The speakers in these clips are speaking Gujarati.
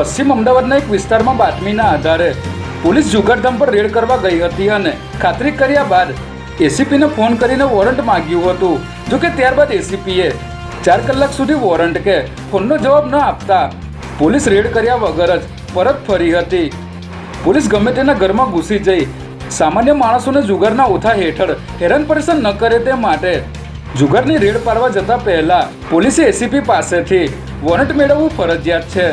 પશ્ચિમ અમદાવાદના એક વિસ્તારમાં બાતમીના આધારે પોલીસ જુગારધામ પર રેડ કરવા ગઈ હતી અને ખાતરી કર્યા બાદ એસીપીને ફોન કરીને વોરંટ માંગ્યું હતું. જો કે ત્યારબાદ એસીપીએ ચાર કલાક સુધી વોરંટ કે ફોનનો જવાબ ન આપતા પોલીસ રેડ કર્યા વગર જ પરત ફરી હતી. પોલીસ ગમે તેના ઘરમાં ઘૂસી જઈ સામાન્ય માણસોને જુગારના ઓથા હેઠળ હેરાન પરેશાન ન કરે તે માટે જુગારની રેડ પાડવા જતા પહેલા પોલીસે એસીપી પાસેથી વોરંટ મેળવવું ફરજિયાત છે.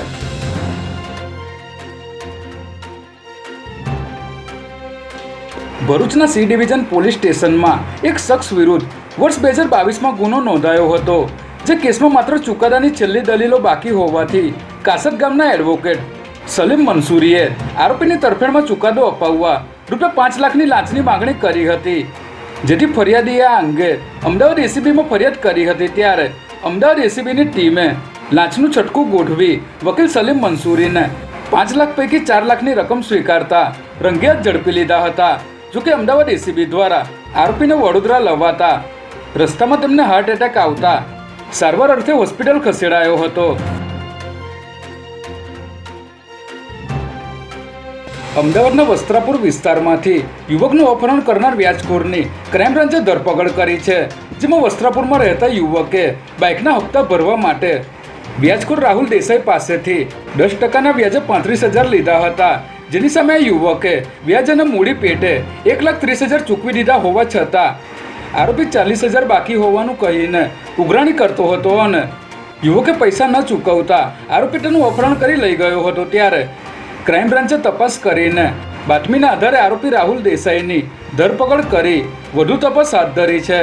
ભરૂચના સી ડિવિઝન પોલીસ સ્ટેશનમાં એક શખ્સ વિરુદ્ધ વર્ષ બે હજાર બાવીસમાં ગુનો નોંધાયો હતો. જે કેસમાં માત્ર ચુકાદાની છેલ્લી દલીલો બાકી હોવાથી કાસદ ગામના એડવોકેટ સલીમ મંસૂરીએ આરોપીની તરફેણમાં ચુકાદો અપાવવા રૂપિયા પાંચ લાખની લાંચની માગણી કરી હતી. જેથી ફરિયાદીએ આ અંગે અમદાવાદ એસીબીમાં ફરિયાદ કરી હતી ત્યારે અમદાવાદ એસીબીની ટીમે લાંચનું છટકું ગોઠવી વકીલ સલીમ મંસૂરીને પાંચ લાખ પૈકી ચાર લાખની રકમ સ્વીકારતા રંગિયાત ઝડપી લીધા હતા. જોકે અમદાવાદ એસીબી દ્વારા આરોપીને વડોદરા લવાતા, રસ્તામાં તેમને હાર્ટ એટેક આવતા સારવાર અર્થે હોસ્પિટલ ખસેડાયો હતો. અમદાવાદના વસ્ત્રાપુર વિસ્તારમાંથી યુવકનું અપહરણ કરનાર વ્યાજખોરની ક્રાઇમ બ્રાન્ચે ધરપકડ કરી છે, જેમાં વસ્ત્રાપુરમાં રહેતા યુવકે બાઇકના હપ્તા ભરવા માટે વ્યાજખોર રાહુલ દેસાઈ પાસેથી દસ ટકાના વ્યાજે પાંત્રીસ હજાર લીધા હતા. જેની સામે યુવકે વ્યાજ મૂડી પેટે એક લાખ ત્રીસ હજાર ચૂકવી દીધા હોવા છતાં આરોપી ચાલીસ હજાર બાકી હોવાનું કહીને ઉઘરાણી કરતો હતો અને યુવકે પૈસા ન ચૂકવતા આરોપી તેનું અપહરણ કરી લઈ ગયો હતો ત્યારે ક્રાઇમ બ્રાન્ચે તપાસ કરીને બાતમીના આધારે આરોપી રાહુલ દેસાઈની ધરપકડ કરી વધુ તપાસ હાથ ધરી છે.